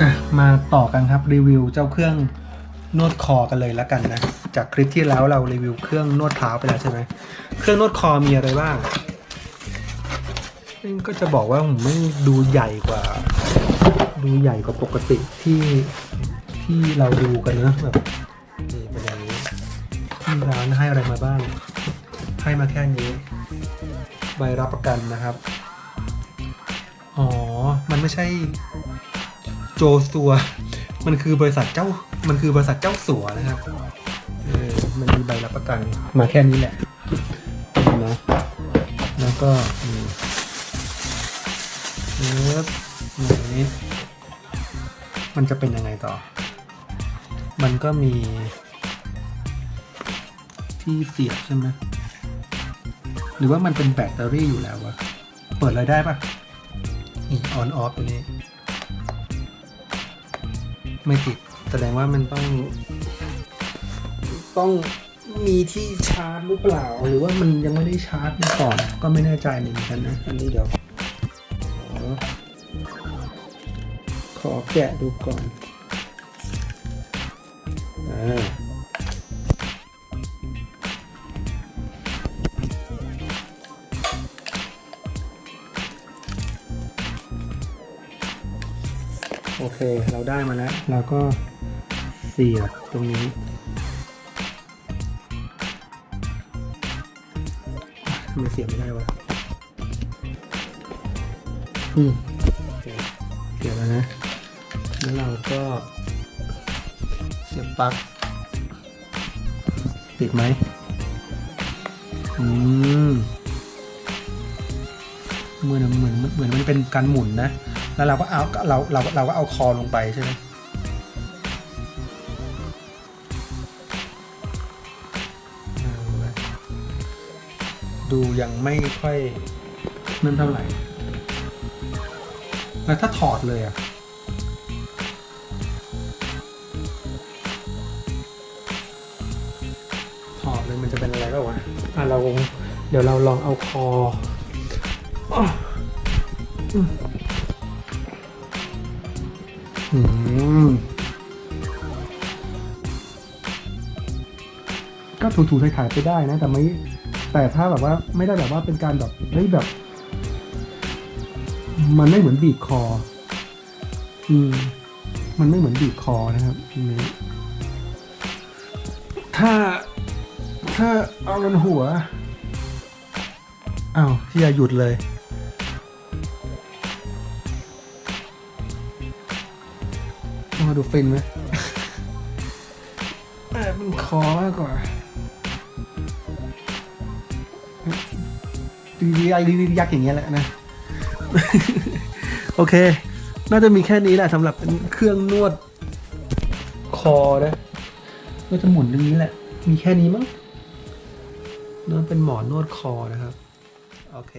อะมาต่อกันครับรีวิวเจ้าเครื่องนวดคอกันเลยแล้วกันนะ จากคลิปที่แล้วเรารีวิวเครื่องนวดเท้าไปแล้วใช่ไหมเครื่องนวดคอมีอะไรบ้างก็จะบอกว่าผมไม่ดูใหญ่กว่า ดูใหญ่กว่าปกติที่ที่เราดูกันนะแบบนี่เป็นอย่างนี้ที่ร้านให้อะไรมาบ้าง ให้มาแค่นี้ใบรับประกันนะครับ อ๋อ มันไม่ใช่ โจซัว มันคือบริษัทเจ้า มันคือบริษัทเจ้าสัวนะครับเออมันมีใบรับประกันมาแค่นี้แหละนะแล้วก็อืมเอออย่างนี้มันจะเป็นยังไงต่อ มันก็มี ที่เสียบใช่ไหมหรือว่ามันเป็นแบตเตอรี่อยู่แล้ววะ เปิดเลยได้ปะนี่ออนออฟตัวนี้ ไม่ติด แสดงว่ามันต้อง ต้องมีที่ชาร์จหรือเปล่า หรือว่ามันยังไม่ได้ชาร์จมาก่อน ก็ไม่แน่ใจเหมือนกันนะ อันนี้เดี๋ยว ขอแกะดูก่อน อ่า โอเค เราได้มาแล้ว เราก็เสียบตรงนี้ ทำไมเสียบไม่ได้วะ อืมโอเคเสียบแล้วนะ แล้วเราก็เสียบปลั๊ก ติดไหม อืมเหมือนเหมือนเหมือนมันเป็นการหมุนนะ แล้วเราก็เอาเราเราเราก็เอาคอลงไปใช่ไหมดูยังไม่ค่อยนั่นเท่าไหร่ แล้วถ้าถอดเลยอะถอดเลยมันจะเป็นอะไรก็วะอะเรา เดี๋ยวเราลองเอาคอ อืมก็ถูๆถ่ายๆไปได้นะ แต่ไม่แต่ถ้าแบบว่าไม่ได้แบบว่าเป็นการแบบเฮ้ยแบบ มันไม่เหมือนบีบคอ อืม มันไม่เหมือนบีบคอนะครับอันนี้ถ้าถ้าเอาลนหัวอ้าวที่อย่าหยุดเลย มาดูฟินไหมเออมันคอมากกว่าดีดีไอดีดียักษ์อย่างเงี้ยแหละนะ โอเค น่าจะมีแค่นี้แหละสำหรับเป็นเครื่องนวดคอนะก็จะหมุนตรงนี้แหละ มีแค่นี้มั้งนวดเป็นหมอนนวดคอนะครับ โอเค